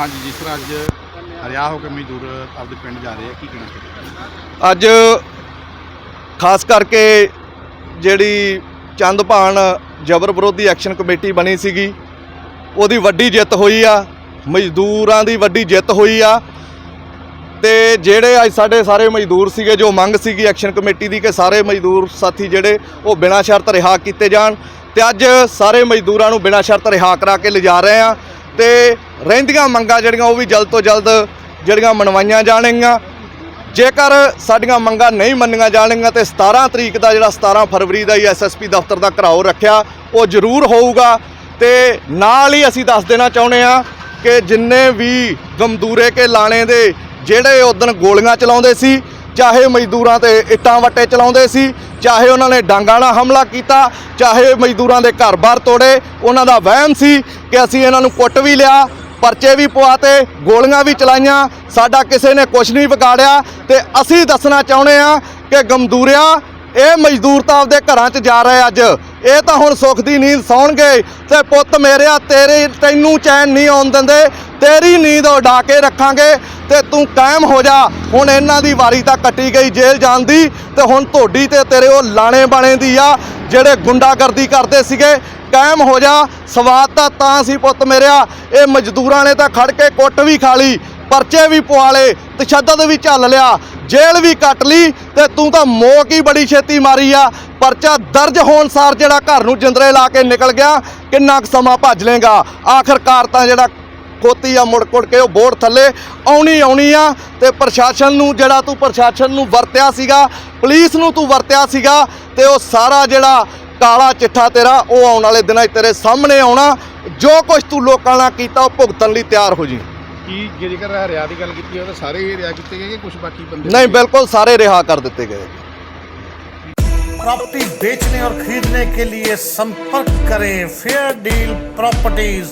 ਹਾਂਜੀ, ਜਿਸ ਤਰ੍ਹਾਂ ਅੱਜ ਹਰਿਆ ਹੋ ਕੇ ਮਜ਼ਦੂਰ ਆਪਦੇ ਪਿੰਡ ਜਾ ਰਹੇ ਆ, ਕੀ ਕਹਿਣਾ ਚਾਹੁੰਦੇ ਅੱਜ ਖਾਸ ਕਰਕੇ ਜਿਹੜੀ ਚੰਦਭਾਨ ਜਬਰ ਵਿਰੋਧੀ ਐਕਸ਼ਨ ਕਮੇਟੀ ਬਣੀ ਸੀਗੀ, ਉਹਦੀ ਵੱਡੀ ਜਿੱਤ ਹੋਈ ਆ, ਮਜ਼ਦੂਰਾਂ ਦੀ ਵੱਡੀ ਜਿੱਤ ਹੋਈ ਆ, ਤੇ ਜਿਹੜੇ ਅੱਜ ਸਾਡੇ ਸਾਰੇ ਮਜ਼ਦੂਰ ਸੀਗੇ, ਜੋ ਮੰਗ ਸੀਗੀ ਐਕਸ਼ਨ ਕਮੇਟੀ ਦੀ ਕਿ ਸਾਰੇ ਮਜ਼ਦੂਰ ਸਾਥੀ ਜਿਹੜੇ, ਉਹ ਬਿਨਾਂ ਸ਼ਰਤ ਰਿਹਾ ਕੀਤੇ ਜਾਣ, ਤੇ ਅੱਜ ਸਾਰੇ ਮਜ਼ਦੂਰਾਂ ਨੂੰ ਬਿਨਾਂ ਸ਼ਰਤ ਰਿਹਾ ਕਰਾ ਕੇ ਲਿਜਾ ਰਹੇ ਆ ਤੇ ਰਹਿੰਦੀਆਂ ਮੰਗਾਂ ਜਿਹੜੀਆਂ ਉਹ ਵੀ ਜਲਦ ਤੋਂ ਜਲਦ ਜਿਹੜੀਆਂ ਮਨਵਾਈਆਂ ਜਾਣਗੀਆਂ। ਜੇਕਰ ਸਾਡੀਆਂ ਮੰਗਾਂ ਨਹੀਂ ਮੰਨੀਆਂ ਜਾਣਗੀਆਂ ਤੇ 17 ਤਰੀਕ ਦਾ ਜਿਹੜਾ 17 ਫਰਵਰੀ ਦਾ ਹੀ ਐਸਐਸਪੀ ਦਫ਼ਤਰ ਦਾ ਘਰਾਓ ਰੱਖਿਆ, ਉਹ ਜ਼ਰੂਰ ਹੋਊਗਾ। ਤੇ ਨਾਲ ਹੀ ਅਸੀਂ ਦੱਸ ਦੇਣਾ ਚਾਹੁੰਦੇ ਆ ਕਿ ਜਿੰਨੇ ਵੀ ਗਮਦੂਰੇ ਕੇ ਲਾਣੇ ਦੇ ਜਿਹੜੇ ਉਦੋਂ ਗੋਲੀਆਂ ਚਲਾਉਂਦੇ ਸੀ, ਚਾਹੇ ਮਜ਼ਦੂਰਾਂ ਤੇ ਇੱਟਾਂ ਵੱਟੇ ਚਲਾਉਂਦੇ ਸੀ ਚਾਹੇ ਉਹਨਾਂ ਨੇ ਡਾਂਗਾਂ ਨਾਲ ਹਮਲਾ ਕੀਤਾ, ਚਾਹੇ ਮਜ਼ਦੂਰਾਂ ਦੇ ਘਰ-ਬਾਰ ਤੋੜੇ, ਉਹਨਾਂ ਦਾ ਵਹਿਮ ਸੀ ਕਿ ਅਸੀਂ ਇਹਨਾਂ ਨੂੰ ਕੁੱਟ ਵੀ ਲਿਆ, ਪਰਚੇ ਵੀ ਪਵਾਤੇ, ਗੋਲੀਆਂ ਵੀ ਚਲਾਈਆਂ, ਸਾਡਾ ਕਿਸੇ ਨੇ ਕੁਝ ਨਹੀਂ ਵਿਗਾੜਿਆ ਤੇ ਅਸੀਂ ਦੱਸਣਾ ਚਾਹੁੰਦੇ ਆ ਕਿ ਗਮਦੂਰਿਆ ਇਹ ਮਜ਼ਦੂਰ ਤਾਂ ਆਪਦੇ ਘਰਾਂ 'ਚ ਜਾ ਰਹੇ ਅੱਜ। ਇਹ ਤਾਂ ਹੁਣ ਸੁੱਖ ਦੀ ਨੀਂਦ ਸੌਣਗੇ ਤੇ ਪੁੱਤ ਮੇਰਿਆ ਤੇਰੇ ਤੈਨੂੰ ਚੈਨ ਨਹੀਂ ਆਉਣ ਦਿੰਦੇ, ਤੇਰੀ ਨੀਂਦ ਉਡਾ ਕੇ ਰੱਖਾਂਗੇ ਤੇ ਤੂੰ ਕਾਇਮ ਹੋ ਜਾ। ਹੁਣ ਇਹਨਾਂ ਦੀ ਵਾਰੀ ਤਾਂ ਕੱਟੀ ਗਈ ਜੇਲ੍ਹ ਜਾਣ ਦੀ ਤੇ ਹੁਣ ਤੁਹਾਡੀ ਤੇ ਤੇਰੇ ਉਹ ਲਾਣੇ ਬਾਣੇ ਦੀ ਆ, ਜਿਹੜੇ ਗੁੰਡਾਗਰਦੀ ਕਰਦੇ ਸੀਗੇ, ਕਾਇਮ ਹੋ ਜਾ। ਸਵਾਦ ਤਾਂ ਤਾਂ ਸੀ ਪੁੱਤ ਮੇਰਿਆ ਇਹ ਮਜ਼ਦੂਰਾਂ ਨੇ ਤਾਂ ਖੜ ਕੇ ਕੁੱਟ ਵੀ ਖਾ ਲਈ, ਪਰਚੇ ਵੀ ਪਵਾ ਲਏ ਤਸ਼ੱਦਦ ਵੀ ਝੱਲ ਲਿਆ। ਜੇਲ੍ਹ ਵੀ ਕੱਟ ਲਈ ਤੇ ਤੂੰ ਤਾਂ ਮੋਕ ਹੀ ਬੜੀ ਛੇਤੀ ਮਾਰੀ ਆ। ਪਰਚਾ ਦਰਜ ਹੋਣ ਸਾਰ ਜਿਹੜਾ ਘਰ ਨੂੰ ਜਿੰਦਰੇ ਲਾ ਕੇ ਨਿਕਲ ਗਿਆ, ਕਿੰਨਾ ਕੁ ਸਮਾਂ ਭੱਜ ਲੇਗਾ ਆਖਰਕਾਰ ਤਾਂ ਜਿਹੜਾ ਖੋਤੀ ਆ ਮੁੜ ਕੁੜ ਕੇ ਉਹ ਬੋਰਡ ਥੱਲੇ ਆਉਣੀ ਆਉਣੀ ਆ ਤੇ ਪ੍ਰਸ਼ਾਸਨ ਨੂੰ ਜਿਹੜਾ ਤੂੰ ਪ੍ਰਸ਼ਾਸਨ ਨੂੰ ਵਰਤਿਆ ਸੀਗਾ, ਪੁਲਿਸ ਨੂੰ ਤੂੰ ਵਰਤਿਆ ਸੀਗਾ ਤੇ ਉਹ ਸਾਰਾ ਜਿਹੜਾ ਕਾਲਾ ਚਿੱਠਾ ਤੇਰਾ ਉਹ ਆਉਣ ਵਾਲੇ ਦਿਨਾਂ 'ਚ ਤੇਰੇ ਸਾਹਮਣੇ ਆਉਣਾ। ਜੋ ਕੁਝ ਤੂੰ ਲੋਕਾਂ ਨਾਲ ਕੀਤਾ ਉਹ ਭੁਗਤਣ ਲਈ ਤਿਆਰ ਹੋ ਜੀ। ਕੀ ਜੇਕਰ ਹਰਿਆ ਦੀ ਗੱਲ ਕੀਤੀ ਹੋਵੇ ਤਾਂ ਸਾਰੇ ਹੀ ਹਰਿਆ ਕੀਤੇ ਗਏ ਕਿ ਕੁਝ ਬਾਕੀ ਬੰਦੇ ਨਹੀਂ ਬਿਲਕੁਲ ਸਾਰੇ ਰਿਹਾ ਕਰ ਦਿੱਤੇ ਗਏ ਜੀ प्रॉपर्टी बेचने और खरीदने के लिए संपर्क करें फेयर डील प्रॉपर्टीज